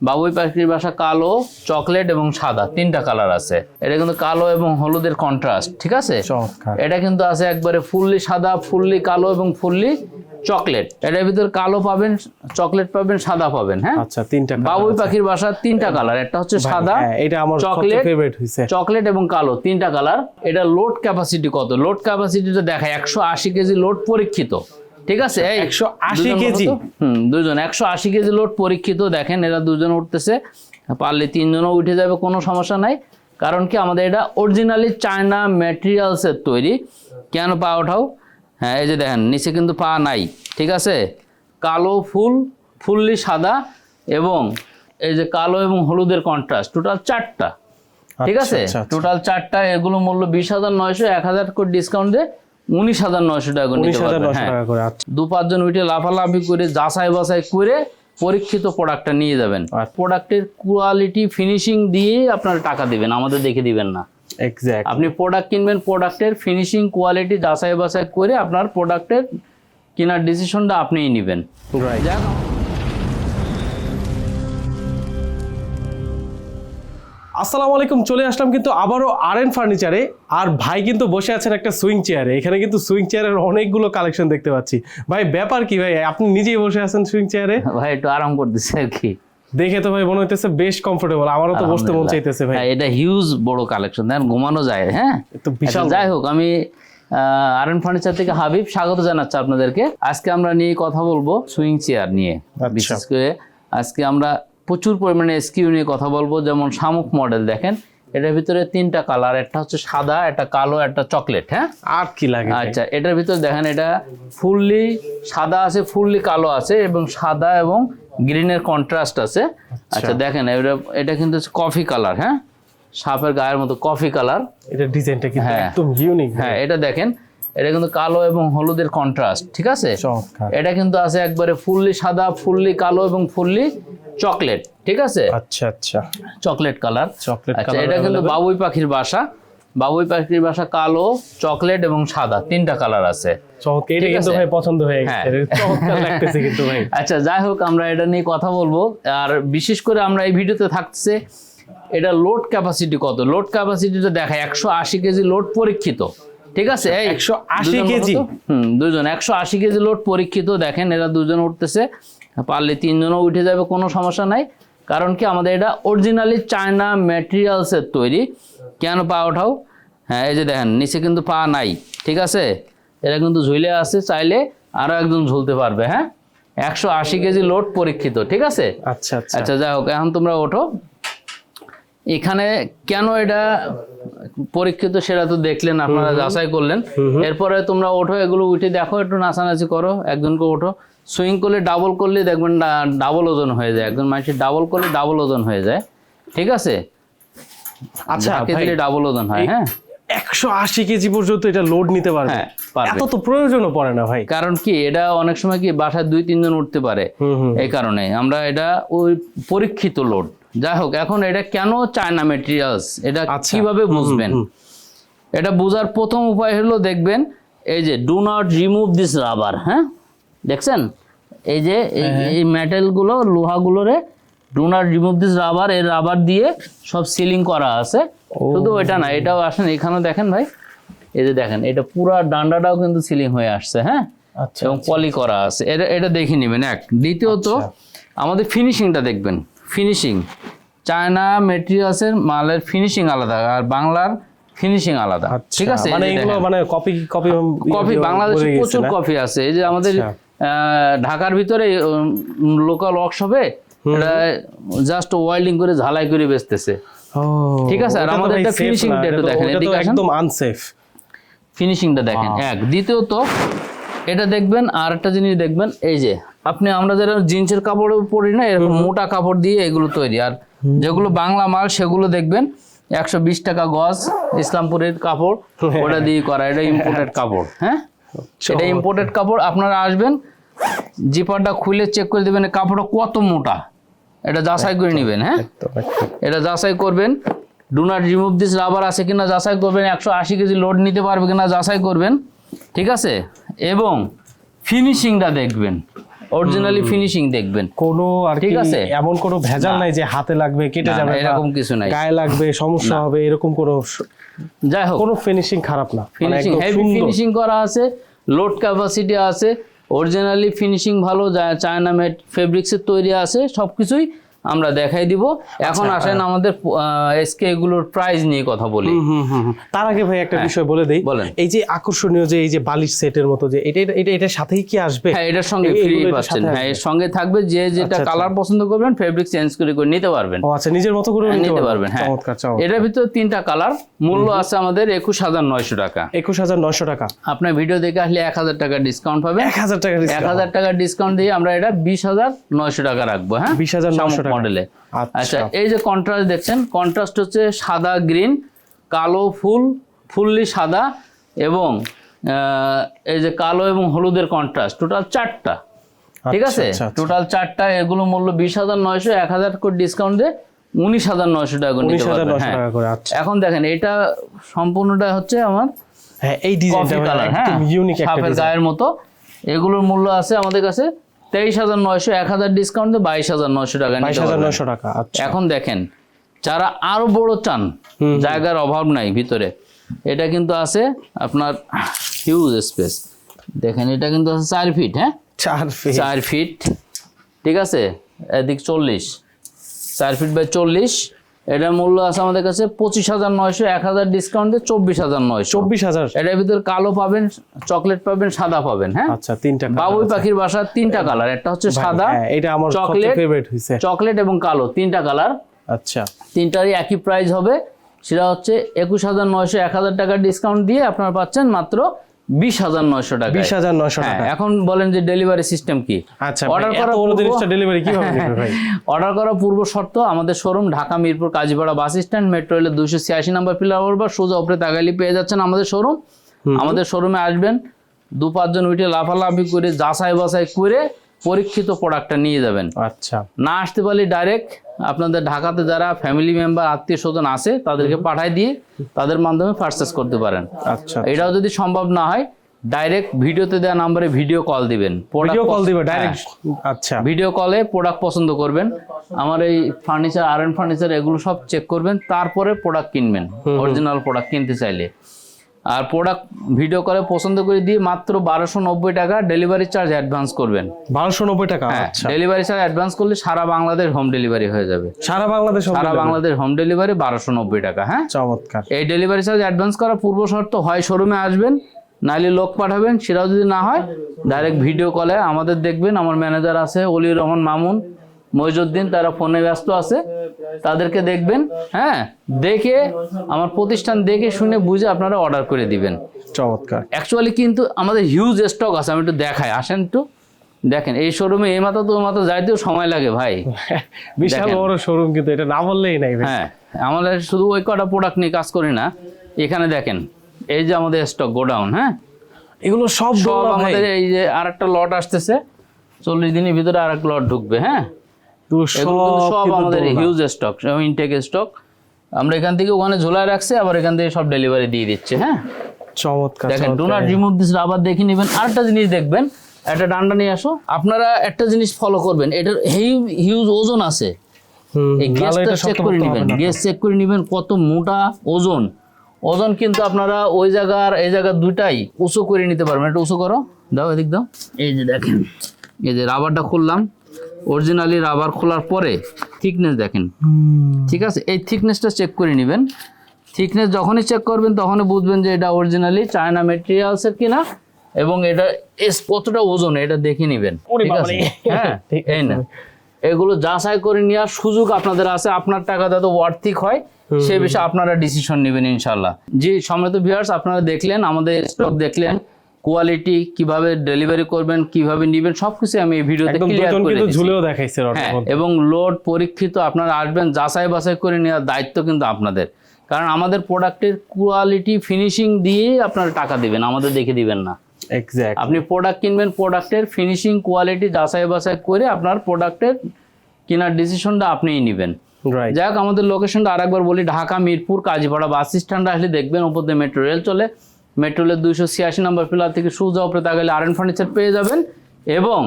বাবুই পাখির বাসা কালো চকলেট এবং সাদা তিনটা কালার আছে। এটা কিন্তু কালো এবং হলুদের কন্ট্রাস্ট ঠিক আছে? এটা কিন্তু আছে একবারে ফুললি সাদা ফুললি কালো এবং ফুললি চকলেট। এটার ভিতর কালো পাবেন চকলেট পাবেন সাদা পাবেন হ্যাঁ? আচ্ছা তিনটা বাবুই পাখির বাসা তিনটা কালার একটা হচ্ছে সাদা হ্যাঁ, এটা আমার চকলেট ফেভারিট হইছে। চকলেট এবং কালো তিনটা কালার এটা লোড ক্যাপাসিটি কত? লোড ক্যাপাসিটিটা দেখায় একশো আশি কেজি লোড পরীক্ষিত। ঠিক আছে এই 180 দুজন কেজি? হুম দুজন। একশো আশি কেজি লোড পরীক্ষিত দেখেন এরা দুজন উঠতেছে। পারলে তিনজনও উঠে যাবে কোনো সমস্যা নাই। কারণ কি আমাদের এটা অরিজিনালি চায়না ম্যাটেরিয়ালসের তৈরি। কেন পা ওঠাও? হ্যাঁ এই যে দেখেন নিচে কিন্তু পা নাই ঠিক আছে? কালো ফুল ফুললি সাদা এবং এই যে কালো এবং হলুদের কন্ট্রাস্ট টোটাল চারটা ঠিক আচ্ছা, আছে? আচ্ছা, আচ্ছা। টোটাল চারটা এগুলো মূল্য বিশ হাজার নয়শো এক হাজার করে ডিসকাউন্ট দিয়ে উনিশ হাজার নয়শো টাকা করে নিতে পারবেন নশো হ্যাঁ। আচ্ছা। দু পাঁচজন উঠে লাফালাফি করে যাচাই বাছাই করে পরীক্ষিত প্রোডাক্টটা নিয়ে যাবেন। প্রোডাক্টের কোয়ালিটি ফিনিশিং দিয়েই আপনার টাকা দিবেন আমাদের দেখে দিবেন না। এক্স্যাক্ট আপনি প্রোডাক্ট কিনবেন প্রোডাক্টের ফিনিশিং কোয়ালিটি যাচাই বাছাই করে আপনার প্রোডাক্টের কেনার ডিসিশনটা আপনিই নেবেন। রাইট আসসালামু আলাইকুম চলে আসলাম কিন্তু আবারও আর এন ফার্নিচারে আর ভাই কিন্তু বসে আছেন একটা সুইং চেয়ারে এখানে কিন্তু সুইং চেয়ারের অনেকগুলো কালেকশন দেখতে পাচ্ছি। ভাই ব্যাপার কি ভাই? আপনি নিজেই বসে আছেন সুইং চেয়ারে ভাই একটু আরাম করতেছে আর কি। দেখে তো ভাই মনে হইতেছে বেশ কমফোর্টেবল আমারও তো বসতে মন চাইতেছে ভাই। হ্যাঁ, এটা হিউজ বড় কালেকশন দেখেন ঘুমানো যায় হ্যাঁ? তো বিশাল আচ্ছা, যাই হোক আমি আর এন ফার্নিচার থেকে হাবিব স্বাগত জানাচ্ছি আপনাদেরকে। আজকে আমরা নিয়ে কথা বলব সুইং চেয়ার নিয়ে। আচ্ছা। বিশেষ করে আজকে আমরা প্রচুর পরিমাণে এসকিউ নিয়ে কথা বলব। যেমন শামুক মডেল দেখেন এটার ভিতরে তিনটা কালার একটা হচ্ছে সাদা একটা কালো একটা চকলেট হ্যাঁ? আর কি লাগে আচ্ছা এটার ভিতরে দেখেন এটা ফুললি সাদা আছে ফুললি কালো আছে এবং সাদা এবং গ্রিনের কন্ট্রাস্ট আছে। আচ্ছা। দেখেন এটা এটা কিন্তু হচ্ছে কফি কালার হ্যাঁ? সাপের গায়ের মতো কফি কালার এটা ডিজাইনটা কিন্তু হ্যাঁ। একদম ইউনিক হ্যাঁ এটা দেখেন এটা কিন্তু কালো এবং হলুদের কন্ট্রাস্ট ঠিক আছে? এটা কিন্তু আছে একবারে ফুললি সাদা ফুললি কালো এবং ফুললি চকলেট ঠিক আছে? আচ্ছা আচ্ছা। চকলেট কালার চকলেট আচ্ছা কালার এটা কিন্তু বাবুই পাখির বাসা। বাবুই পাখির বাসা কালো চকলেট এবং সাদা তিনটা কালার আছে। এটা কিন্তু? ভাই পছন্দ হয়ে গেছে। চমৎকার লাগতেছে কিন্তু ভাই। আচ্ছা যাই হোক আমরা এটা নিয়ে কথা বলব। আর বিশেষ করে আমরা এই ভিডিওতে থাকছে এটা লোড ক্যাপাসিটি কত? লোড ক্যাপাসিটিটা দেখায় একশো আশি কেজি লোড পরীক্ষিত। ঠিক আছে? এই 180 দুজন বলো কেজি? হুম দুজন। একশো আশি কেজি লোড পরীক্ষিত। দেখেন এরা দুজন উঠতেছে। পারলে তিনজনও উঠে যাবে কোনো সমস্যা নাই। কারণ কি আমাদের এটা অরিজিনালি চায়না ম্যাটেরিয়ালসের তৈরি। কেন পা ওঠাও? হ্যাঁ এই যে দেখেন নিচে কিন্তু পা নাই। ঠিক আছে? এরা কিন্তু ঝুলে আছে চাইলে আরও একজন ঝুলতে পারবে হ্যাঁ? একশো আশি কেজি লোড পরীক্ষিত ঠিক আছে? আচ্ছা আচ্ছা। আচ্ছা যাই হোক এখন তোমরা ওঠো। এখানে কেন এটা পরীক্ষিত সেটা তো দেখলেন আপনারা যাচাই করলেন। এরপরে তোমরা ওঠো এগুলো উঠে দেখো একটু নাচানাচি করো একজনকে ওঠো। সুইং করলে ডাবল করলে দেখবেন ডাবল ওজন হয়ে যায়। একজন মানুষের ডাবল করলে ডাবল ওজন হয়ে যায়। ঠিক আছে? আচ্ছা ডাবল ওজন হয় হ্যাঁ? একশো আশি কেজি পর্যন্ত এটা লোড নিতে পারবে। হ্যাঁ, পারবে। এত তো প্রয়োজনও পড়ে না ভাই। কারণ কি এটা অনেক সময় কি বাসায় দুই তিনজন উঠতে পারে। এই কারণে আমরা এটা ওই পরীক্ষিত লোড। যাই হোক এখন এটা কেন চায়না মেটেরিয়ালস এটা আচ্ছা। কীভাবে বুঝবেন? এটা বোঝার প্রথম উপায় হলো দেখবেন এই যে do not remove this rubber হ্যাঁ? দেখছেন? এই যে এই- হ্যাঁ, এই মেটেলগুলো লোহাগুলোরে do not remove this rubber এর রাবার দিয়ে সব সিলিং করা আছে। শুধু ওইটা না এটাও আসেন এখানেও দেখেন ভাই। এই যে দেখেন এটা পুরা ডান্ডাটাও কিন্তু সিলিং হয়ে আসছে হ্যাঁ? আচ্ছা এবং পলি করা আছে। এটা এটা দেখে নেবেন এক। দ্বিতীয়ত আচ্ছা। আমাদের ফিনিশিংটা দেখবেন। ফিনিশিং চায়না মেটেরিয়ালসের মালের ফিনিশিং আলাদা আর বাংলার ফিনিশিং আলাদা। আচ্ছা, ঠিক আছে? মানে এগুলো মানে কপি কপি কফি বাংলাদেশে প্রচুর কফি আছে। এই যে আমাদের আচ্ছা। ঢাকার ভিতরে লোকাল ওয়ার্কশপে এটা জাস্ট ওয়েল্ডিং করে ঝালাই করে বেচতেছে। ঠিক আছে, আর আমাদের এটা টা একটু দেখেন, এদিকে। একদম আনসেফ ফিনিশিংটা দেখেন। এক। দ্বিতীয়ত এটা দেখবেন আর একটা জিনিস দেখবেন এই যে আপনি আমরা যারা জিন্সের কাপড় পরি না এরকম মোটা কাপড় দিয়ে এগুলো তৈরি। আর যেগুলো বাংলা মাল সেগুলো দেখবেন একশো বিশ টাকা গজ ইসলামপুরের কাপড় ওটা দিয়ে করা। এটা ইম্পোর্টেড কাপড় হ্যাঁ? এটা ইম্পোর্টেড কাপড় আপনারা আসবেন জিপারটা খুলে চেক করে দেবেন কাপড়টা কত মোটা। এটা যাচাই করে নেবেন হ্যাঁ। এটা যাচাই করবেন do not remove this rubber আছে কিনা যাচাই করবেন একশো আশি কেজি লোড নিতে পারবে কিনা যাচাই করবেন ঠিক আছে? এবং ফিনিশিংটা দেখবেন। অরিজিনালি ফিনিশিং দেখবেন। কোনো আর ঠিক আছে? এমন কোনো ভেজাল নাই যে হাতে লাগবে কেটে যাবে এরকম কিছু নাই। গায়ে লাগবে সমস্যা হবে এরকম কোনো যাই হোক। কোনো ফিনিশিং খারাপ না। ফিনিশিং হেভি ফিনিশিং করা আছে লোড ক্যাপাসিটি আছে অরিজিনালি ফিনিশিং ভালো চায়না মেড ফেব্রিক্সের তৈরি আছে সবকিছুই আমরা দেখাই দিব। এখন আচ্ছা, আসেন আমাদের এসকে এগুলোর প্রাইস নিয়ে কথা বলি। তার আগে ভাই একটা বিষয় বলে দেই। হ্যাঁ। বলেন। এই যে আকর্ষণীয় যে এই যে বালিশ সেটের মতো যে এটা এটা এটার সাথেই কি আসবে? হ্যাঁ এটার সঙ্গে ফ্রি পাচ্ছেন। হ্যাঁ এর সঙ্গে থাকবে যে যেটা আচ্ছা, আচ্ছা। কালার পছন্দ করবেন ফেব্রিক চেঞ্জ করে করে নিতে পারবেন। ও আচ্ছা নিজের মতো করে নিতে পারবেন। হ্যাঁ। এটার ভিতরে তিনটা কালার মূল্য আছে আমাদের একুশ হাজার নয়শো টাকা। একুশ হাজার নশো টাকা। আপনার ভিডিও দেখে আসলে এক হাজার টাকা ডিসকাউন্ট পাবেন। এক হাজার টাকা এক হাজার টাকার ডিসকাউন্ট দিয়ে আমরা এটা বিশ হাজার নয়শো টাকা রাখব হ্যাঁ? 20,900 টাকা। মডেলে আচ্ছা। আচ্ছা এই যে কন্ট্রাস্ট দেখছেন কন্ট্রাস্ট হচ্ছে সাদা গ্রিন কালো ফুল ফুললি সাদা এবং এই যে কালো এবং হলুদের কন্ট্রাস্ট টোটাল চারটা। ঠিক আচ্ছা, আছে? আচ্ছা, আচ্ছা। টোটাল চারটা এগুলো মূল্য বিশ হাজার নয়শো এক হাজার করে ডিসকাউন্ট দিয়ে উনিশ হাজার নয়শো টাকা করে উনিশ নিতে হাজার পারবেন হ্যাঁ। এখন দেখেন এটা সম্পূর্ণটা হচ্ছে আমার হ্যাঁ এই ডিজাইনটা কালার হ্যাঁ। ইউনিক একটা গায়ের মতো। এগুলোর মূল্য আছে আমাদের কাছে তেইশ হাজার নয়শো এক হাজার ডিসকাউন্ট দিয়ে বাইশ হাজার নয়শো টাকা বাইশ হাজার নয়শো টাকা আচ্ছা। এখন দেখেন যারা আরও বড় চান জায়গার অভাব নাই ভিতরে এটা কিন্তু আছে আপনার হিউজ স্পেস দেখেন এটা কিন্তু আছে চার ফিট হ্যাঁ? চার ফিট চার ফিট ঠিক আছে? এদিক চল্লিশ চার ফিট বাই চল্লিশ এটার মূল্য আছে আমাদের কাছে পঁচিশ হাজার নয়শো এক হাজার ডিসকাউন্ট দিয়ে চব্বিশ হাজার নয়শো। চব্বিশ হাজার। এটার ভিতরে কালো পাবেন চকলেট পাবেন সাদা পাবেন হ্যাঁ? আচ্ছা তিনটা বাবুই পাখির বাসার তিনটা কালার একটা হচ্ছে সাদা হ্যাঁ, এটা আমার চকলেট ফেভারিট হয়েছে চকলেট এবং কালো তিনটা কালার আচ্ছা। তিনটারই একই প্রাইস হবে সেটা হচ্ছে একুশ হাজার নয়শো এক হাজার টাকার ডিসকাউন্ট দিয়ে আপনারা পাচ্ছেন মাত্র বিশ হাজার নয়শো টাকা বিশ হাজার নয়শো টাকা এখন বলেন যে ডেলিভারি সিস্টেম কি? আচ্ছা অর্ডার করা জিনিসটা ডেলিভারি কি ভাই? অর্ডার করা পূর্ব শর্ত আমাদের showroom Dhaka Mirpur Kazipara bus stand metro রেলের দুশো ছিয়াশি নম্বর পিলার বা সোজা উপরে তাগালি পেয়ে যাচ্ছেন আমাদের শোরুম আমাদের শোরুমে আসবেন দু পাঁচজন উঠে লাফালাফি করে যাচাই বাছাই করে পরীক্ষিত প্রোডাক্টটা নিয়ে যাবেন। আচ্ছা। না আসতে পারলে ডাইরেক্ট আপনাদের ঢাকাতে যারা ফ্যামিলি মেম্বার আত্মীয় স্বজন আছে তাদেরকে পাঠায় দিয়ে তাদের মাধ্যমে পারচেস করতে পারেন। আচ্ছা এটাও যদি সম্ভব না হয় ডাইরেক্ট ভিডিওতে দেওয়া নাম্বারে ভিডিও কল দিবেন। ভিডিও কল দিবেন ডাইরেক্ট আচ্ছা। ভিডিও কলে প্রোডাক্ট পছন্দ করবেন। আমার এই ফার্নিচার আর এন ফার্নিচার এগুলো সব চেক করবেন তারপরে প্রোডাক্ট কিনবেন। অরিজিনাল প্রোডাক্ট কিনতে চাইলে। আর প্রোডাক্ট ভিডিও কলে পছন্দ করে দিয়ে মাত্র বারোশো নব্বই টাকা ডেলিভারি চার্জ অ্যাডভান্স করবেন। বারোশো নব্বই টাকা? ডেলিভারি চার্জ অ্যাডভান্স করলে সারা বাংলাদেশ হোম ডেলিভারি হয়ে যাবে। সারা বাংলাদেশ সারা বাংলাদেশ হোম ডেলিভারি বারোশো নব্বই টাকা হ্যাঁ? চমৎকার। এই ডেলিভারি চার্জ অ্যাডভান্স করার পূর্ব শর্ত হয় শোরুমে আসবেন নাইলে লোক পাঠাবেন সেটাও যদি না হয় ডাইরেক্ট ভিডিও কলে আমাদের দেখবেন আমার ম্যানেজার আছে অলি রহমান মামুন। মইজুদ্দিন তারা ফোনে ব্যস্ত আছে তাদেরকে দেখবেন হ্যাঁ দেখে আমার প্রতিষ্ঠান দেখে শুনে বুঝে আপনারা অর্ডার করে দিবেন। চমৎকার। অ্যাকচুয়ালি কিন্তু আমাদের হিউজ স্টক আছে আমি একটু দেখাই আসেন একটু দেখেন এই শোরুমে এই মাথা তো মাথা যাইতেও সময় লাগে ভাই। বিশাল বড় শোরুম কিন্তু এটা না বললেই নাই হ্যাঁ আমাদের শুধু ওই কটা প্রোডাক্ট নিয়ে কাজ করি না এখানে দেখেন এই যে আমাদের স্টক গোডাউন হ্যাঁ? এগুলো সব সব আমাদের এই যে আর একটা লট আসতেছে চল্লিশ দিনের ভিতরে আর এক লট ঢুকবে হ্যাঁ? সব আমাদের হিউজ স্টক ইনটেক স্টক আমরা এখান থেকে ওখানে ঝোলায় রাখছি আবার এখান থেকে সব ডেলিভারি দিয়ে দিচ্ছে হ্যাঁ? চমৎকার দেখেন। ডো নট রিমুভ দিস আবার দেখে নেবেন। আরেকটা জিনিস দেখবেন একটা ডান্ডা নিয়ে আসো। আপনারা একটা জিনিস ফলো করবেন এটার হিউজ ওজন আছে। এই গ্যাসটা চেক করে নেবেন গ্যাস চেক করে নেবেন কত মোটা ওজন। ওজন কিন্তু আপনারা ওই জায়গার এই জায়গার দুটাই উঁচু করে নিতে পারবেন। একটু উঁচু করো দাও এদিক দাও। এই যে দেখেন এই যে রাবারটা খুললাম। অরিজিনালি রাবার খোলার পরে থিকনেস দেখেন। ঠিক আছে? এই থিকনেসটা চেক করে নেবেন। থিকনেস যখনই চেক করবেন তখনই বুঝবেন যে এটা অরিজিনালি চায়না মেটেরিয়ালসের কিনা এবং এটা এস কতটা ওজন এটা দেখে নেবেন। ঠিক আছে? হ্যাঁ ঠিক এই না এগুলো যাচাই করে নেওয়ার সুযোগ আপনাদের আছে। আপনার টাকা যাতে ওয়ার্থিক হয় সে বিষয়ে আপনারা ডিসিশন নেবেন ইনশাল্লাহ জি সম্মানিত ভিউয়ার্স আপনারা দেখলেন আমাদের স্টক দেখলেন। কোয়ালিটি কীভাবে ডেলিভারি করবেন কীভাবে নেবেন সবকিছু আমি এই ভিডিওতে ক্লিয়ার করে। ঝুলেও দেখাইছে হ্যাঁ। এবং লোড পরীক্ষিত আপনারা আসবেন যাচাই বাছাই করে নেওয়ার দায়িত্ব কিন্তু আপনাদের কারণ আমাদের প্রোডাক্টের কোয়ালিটি ফিনিশিং দিয়েই আপনারা টাকা দিবেন আমাদের দেখে দিবেন না Exact. আপনি প্রোডাক্ট কিনবেন প্রোডাক্টের ফিনিশিং কোয়ালিটি যাচাই বাছাই করে আপনার প্রোডাক্টের কেনার ডিসিশনটা আপনিই নেবেন Right. যাক আমাদের লোকেশনটা আরেকবার বলি ঢাকা মিরপুর কাজীপাড়া বাস স্ট্যান্ড আসলে দেখবেন ওপর দিয়ে মেট্রো রেল চলে মেট্রো রেলের দুইশো ছিয়াশি নম্বর পিলার থেকে সোজা উপরে তাকালে আর এন ফার্নিচার পেয়ে যাবেন এবং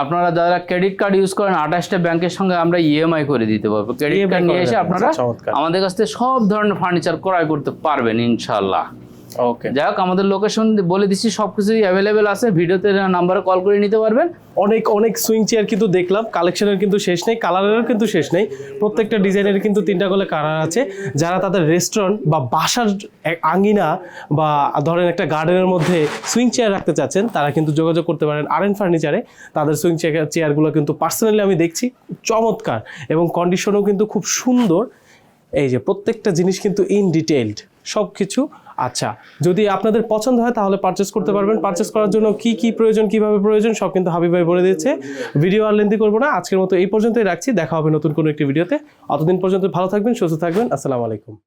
আপনারা যারা ক্রেডিট কার্ড ইউজ করেন আঠাশটা ব্যাংকের সঙ্গে আমরা ইএমআই করে দিতে পারব। ক্রেডিট কার্ড নিয়ে এসে আপনারা আমাদের কাছ থেকে সব ধরনের ফার্নিচার ক্রয় করতে পারবেন ইনশাল্লাহ ওকে যাই হোক আমাদের লোকেশন বলে দিচ্ছি সব কিছুই অ্যাভেলেবেল আছে। ভিডিওতে নাম্বারে কল করে নিতে পারবেন। অনেক অনেক সুইং চেয়ার কিন্তু দেখলাম কালেকশনের কিন্তু শেষ নেই কালারেরও কিন্তু শেষ নেই। প্রত্যেকটা ডিজাইনের কিন্তু তিনটা করে কালার আছে। যারা তাদের রেস্টুরেন্ট বা বাসার আঙ্গিনা বা ধরেন একটা গার্ডেনের মধ্যে সুইং চেয়ার রাখতে চাচ্ছেন তারা কিন্তু যোগাযোগ করতে পারেন আর এন ফার্নিচারে তাদের সুইং চেয়ার চেয়ারগুলো কিন্তু পার্সোনালি আমি দেখছি চমৎকার এবং কন্ডিশনও কিন্তু খুব সুন্দর। এই যে প্রত্যেকটা জিনিস কিন্তু ইন ডিটেইলড সব কিছু আচ্ছা যদি আপনাদের পছন্দ হয় তাহলে পারচেস করতে পারবেন। পারচেস করার জন্য কি কি প্রয়োজন, কীভাবে প্রয়োজন, সব কিন্তু হাবিব ভাই বলে দিয়েছে। ভিডিও আর লেন্দি করব না, আজকের মতো এই পর্যন্তই রাখছি। দেখা হবে নতুন কোনো একটি ভিডিওতে অতদিন পর্যন্ত ভালো থাকবেন, সুস্থ থাকবেন। আসসালামু আলাইকুম।